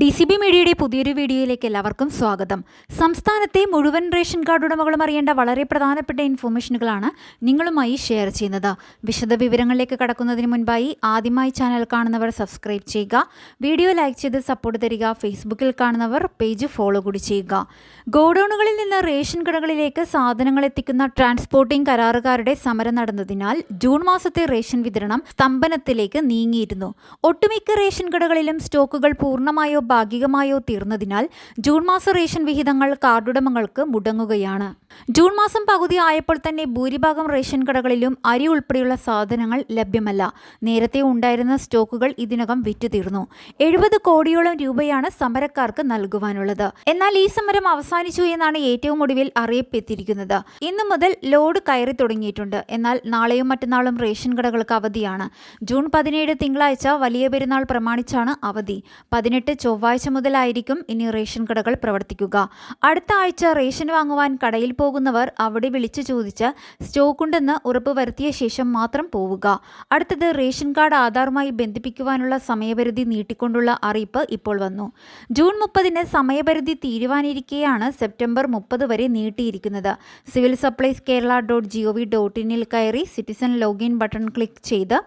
D C B മീഡിയയുടെ പുതിയൊരു വീഡിയോയിലേക്ക് എല്ലാവർക്കും സ്വാഗതം. സംസ്ഥാനത്തെ മുഴുവൻ റേഷൻ കാർഡ് ഉടമകളും അറിയേണ്ട വളരെ പ്രധാനപ്പെട്ട ഇൻഫോർമേഷനുകളാണ് നിങ്ങളുമായി ഷെയർ ചെയ്യുന്നത്. വിശദ വിവരങ്ങളിലേക്ക് കടക്കുന്നതിന് മുൻപായി ആദ്യമായി ചാനൽ കാണുന്നവർ സബ്സ്ക്രൈബ് ചെയ്യുക. വീഡിയോ ലൈക്ക് ചെയ്ത് സപ്പോർട്ട് തരിക. ഫേസ്ബുക്കിൽ കാണുന്നവർ പേജ് ഫോളോ കൂടി ചെയ്യുക. ഗോഡൌണുകളിൽ നിന്ന് റേഷൻ കടകളിലേക്ക് സാധനങ്ങൾ എത്തിക്കുന്ന ട്രാൻസ്പോർട്ടിംഗ് കരാറുകാരുടെ സമരം നടന്നതിനാൽ ജൂൺ മാസത്തെ റേഷൻ വിതരണം സ്തംഭനത്തിലേക്ക് നീങ്ങിയിരുന്നു. ഒട്ടുമിക്ക റേഷൻ കടകളിലും സ്റ്റോക്കുകൾ പൂർണമായോ ഭാഗികമായോ തീർന്നതിനാൽ ജൂൺ മാസ റേഷൻ വിഹിതങ്ങൾ കാർഡുടമകൾക്ക് മുടങ്ങുകയാണ്. ജൂൺ മാസം പകുതി ആയപ്പോൾ തന്നെ ഭൂരിഭാഗം റേഷൻ കടകളിലും അരി ഉൾപ്പെടെയുള്ള സാധനങ്ങൾ ലഭ്യമല്ല. നേരത്തെ ഉണ്ടായിരുന്ന സ്റ്റോക്കുകൾ ഇതിനകം വിറ്റുതീർന്നു. എഴുപത് കോടിയോളം രൂപയാണ് സമരക്കാർക്ക് നൽകുവാനുള്ളത്. എന്നാൽ ഈ സമരം അവസാനിച്ചു എന്നാണ് ഏറ്റവും ഒടുവിൽ അറിയപ്പെത്തിയിരിക്കുന്നത് ഇന്നു മുതൽ ലോഡ് കയറി തുടങ്ങിയിട്ടുണ്ട്. എന്നാൽ നാളെയും മറ്റന്നാളും റേഷൻ കടകൾക്ക് അവധിയാണ്. ജൂൺ പതിനേഴ് തിങ്കളാഴ്ച വലിയ പെരുന്നാൾ പ്രമാണിച്ചാണ് അവധി. പതിനെട്ട് ചൊവ്വാഴ്ച മുതലായിരിക്കും ഇനി റേഷൻ കടകൾ പ്രവർത്തിക്കുക. അടുത്ത ആഴ്ച റേഷൻ വാങ്ങുവാൻ കടയിൽ പോകുന്നവർ അവിടെ വിളിച്ചു ചോദിച്ച് ഉറപ്പ് വരുത്തിയ ശേഷം മാത്രം പോവുക. അടുത്തത് റേഷൻ കാർഡ് ആധാറുമായി ബന്ധിപ്പിക്കുവാനുള്ള സമയപരിധി നീട്ടിക്കൊണ്ടുള്ള അറിയിപ്പ് ഇപ്പോൾ വന്നു. ജൂൺ മുപ്പതിന് സമയപരിധി തീരുവാനിരിക്കെയാണ് സെപ്റ്റംബർ മുപ്പത് വരെ നീട്ടിയിരിക്കുന്നത്. Civil supplies Kerala dot GOV dot ഇനിൽ കയറി സിറ്റിസൺ ലോഗിൻ ബട്ടൺ ക്ലിക്ക് ചെയ്ത്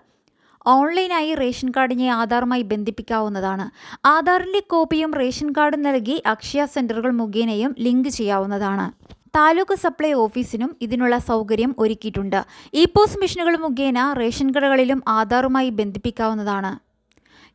ഓൺലൈനായി റേഷൻ കാർഡിനെ ആധാറുമായി ബന്ധിപ്പിക്കാവുന്നതാണ്. ആധാറിന്റെ കോപ്പിയും റേഷൻ കാർഡും നൽകി അക്ഷയ സെന്ററുകൾ മുഖേനയും ലിങ്ക് ചെയ്യാവുന്നതാണ്. താലൂക്ക് സപ്ലൈ ഓഫീസിനും ഇതിനുള്ള സൗകര്യം ഒരുക്കിയിട്ടുണ്ട്. ഇ പോസ് മെഷീനുകൾ മുഖേന റേഷൻ കടകളിലും ആധാറുമായി ബന്ധിപ്പിക്കാവുന്നതാണ്.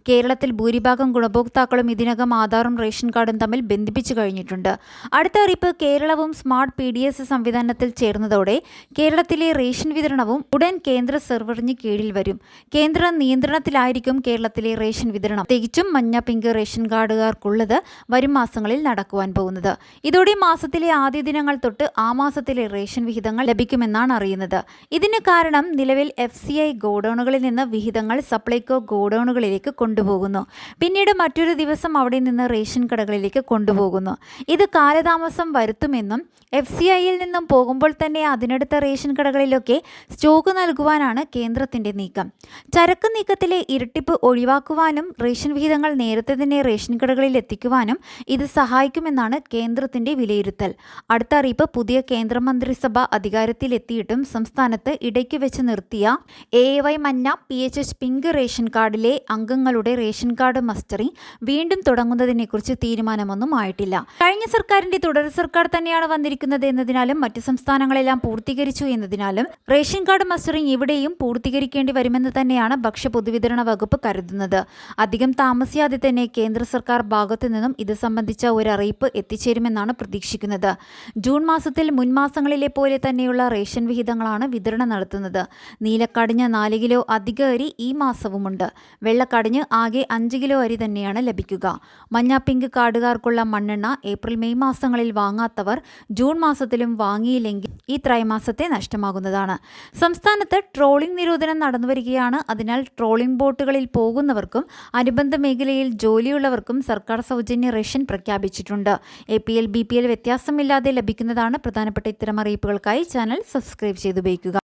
കേരളത്തിൽ ഭൂരിഭാഗം ഗുണഭോക്താക്കളും ഇതിനകം ആധാറും റേഷൻ കാർഡും തമ്മിൽ ബന്ധിപ്പിച്ചു കഴിഞ്ഞിട്ടുണ്ട്. അടുത്ത അറിയിപ്പ് കേരളവും സ്മാർട്ട് പി ഡി എസ് സംവിധാനത്തിൽ ചേർന്നതോടെ കേരളത്തിലെ റേഷൻ വിതരണവും ഉടൻ കേന്ദ്ര സെർവറിന് കീഴിൽ വരും. കേന്ദ്ര നിയന്ത്രണത്തിലായിരിക്കും കേരളത്തിലെ റേഷൻ വിതരണം. തികച്ചും മഞ്ഞ പിങ്ക് റേഷൻ കാർഡുകാർക്കുള്ളത് വരും മാസങ്ങളിൽ നടക്കുവാൻ പോകുന്നത്. ഇതോടെ മാസത്തിലെ ആദ്യ ദിനങ്ങൾ തൊട്ട് ആ മാസത്തിലെ റേഷൻ വിഹിതങ്ങൾ ലഭിക്കുമെന്നാണ് അറിയുന്നത്. ഇതിന് കാരണം നിലവിൽ എഫ് സി ഐ ഗോഡൌണുകളിൽ നിന്ന് വിഹിതങ്ങൾ സപ്ലൈകോ ഗോഡൌണുകളിലേക്ക് കൊണ്ടുപോകുന്നു. പിന്നീട് മറ്റൊരു ദിവസം അവിടെ നിന്ന് റേഷൻ കടകളിലേക്ക് കൊണ്ടുപോകുന്നു. ഇത് കാലതാമസം വരുത്തുമെന്നും എഫ് സി ഐയിൽ നിന്നും പോകുമ്പോൾ തന്നെ അതിനടുത്ത റേഷൻ കടകളിലൊക്കെ സ്റ്റോക്ക് നൽകുവാനാണ് കേന്ദ്രത്തിന്റെ നീക്കം. ചരക്ക് നീക്കത്തിലെ ഇരട്ടിപ്പ് ഒഴിവാക്കുവാനും റേഷൻ വിഹിതങ്ങൾ നേരത്തെ തന്നെ റേഷൻ കടകളിൽ എത്തിക്കുവാനും ഇത് സഹായിക്കുമെന്നാണ് കേന്ദ്രത്തിന്റെ വിലയിരുത്തൽ. അടുത്ത അറിയിപ്പ് പുതിയ കേന്ദ്രമന്ത്രിസഭ അധികാരത്തിലെത്തിയിട്ടും സംസ്ഥാനത്ത് ഇടയ്ക്ക് വെച്ച് നിർത്തിയ എ വൈ മന്ന P H H pink ration കാർഡിലെ അംഗങ്ങളുടെ റേഷൻ കാർഡ് മസ്റ്ററിംഗ് വീണ്ടും തുടങ്ങുന്നതിനെക്കുറിച്ച് തീരുമാനമൊന്നും ആയിട്ടില്ല. കഴിഞ്ഞ സർക്കാരിന്റെ തുടർ സർക്കാർ തന്നെയാണ് വന്നിരിക്കുന്നത് എന്നതിനാലും മറ്റു സംസ്ഥാനങ്ങളെല്ലാം പൂർത്തീകരിച്ചു എന്നതിനാലും റേഷൻ കാർഡ് മസ്റ്ററിംഗ് ഇവിടെയും പൂർത്തീകരിക്കേണ്ടി വരുമെന്ന് തന്നെയാണ് ഭക്ഷ്യ പൊതുവിതരണ വകുപ്പ് കരുതുന്നത്. അധികം താമസിയാതെ തന്നെ കേന്ദ്ര സർക്കാർ ഭാഗത്തു നിന്നും ഇത് സംബന്ധിച്ച ഒരു അറിയിപ്പ് എത്തിച്ചേരുമെന്നാണ് പ്രതീക്ഷിക്കുന്നത്. ജൂൺ മാസത്തിൽ മുൻമാസങ്ങളിലെ പോലെ തന്നെയുള്ള റേഷൻ വിഹിതങ്ങളാണ് വിതരണം നടത്തുന്നത്. നീലക്കടിഞ്ഞ നാല് കിലോ അധിക അരി ഈ മാസവുമുണ്ട്. വെള്ളക്കടിഞ്ഞ് ആകെ അഞ്ച് കിലോ അരി തന്നെയാണ് ലഭിക്കുക. മഞ്ഞ പിങ്ക് കാർഡുകാർക്കുള്ള മണ്ണെണ്ണ ഏപ്രിൽ മെയ് മാസങ്ങളിൽ വാങ്ങാത്തവർ ജൂൺ മാസത്തിലും വാങ്ങിയില്ലെങ്കിൽ ഈ ത്രൈമാസത്തെ നഷ്ടമാകുന്നതാണ്. സംസ്ഥാനത്ത് ട്രോളിംഗ് നിരോധനം നടന്നുവരികയാണ്. അതിനാൽ ട്രോളിംഗ് ബോട്ടുകളിൽ പോകുന്നവർക്കും അനുബന്ധ മേഖലയിൽ ജോലിയുള്ളവർക്കും സർക്കാർ സൗജന്യ റേഷൻ പ്രഖ്യാപിച്ചിട്ടുണ്ട്. A P L B P L വ്യത്യാസമില്ലാതെ ലഭിക്കുന്നതാണ് പ്രധാനപ്പെട്ട ഇത്തരം അറിയിപ്പുകൾക്കായി ചാനൽ സബ്സ്ക്രൈബ് ചെയ്തുപയോഗിക്കുക.